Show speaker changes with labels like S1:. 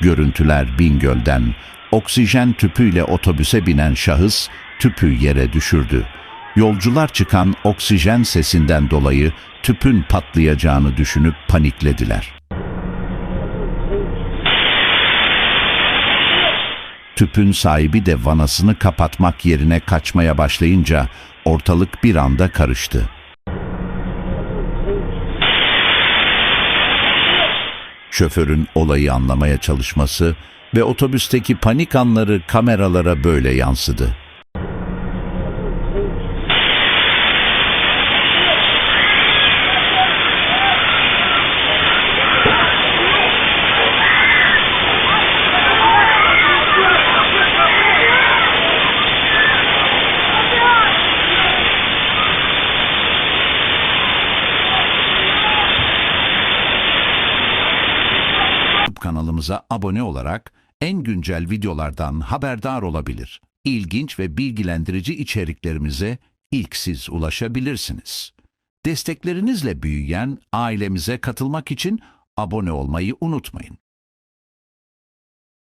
S1: Görüntüler Bingöl'den oksijen tüpüyle otobüse binen şahıs tüpü yere düşürdü. Yolcular çıkan oksijen sesinden dolayı tüpün patlayacağını düşünüp paniklediler. Tüpün sahibi de vanasını kapatmak yerine kaçmaya başlayınca ortalık bir anda karıştı. Şoförün olayı anlamaya çalışması ve otobüsteki panik anları kameralara böyle yansıdı. Kanalımıza abone olarak en güncel videolardan haberdar olabilir. İlginç ve bilgilendirici içeriklerimize ilk siz ulaşabilirsiniz. Desteklerinizle büyüyen ailemize katılmak için abone olmayı unutmayın.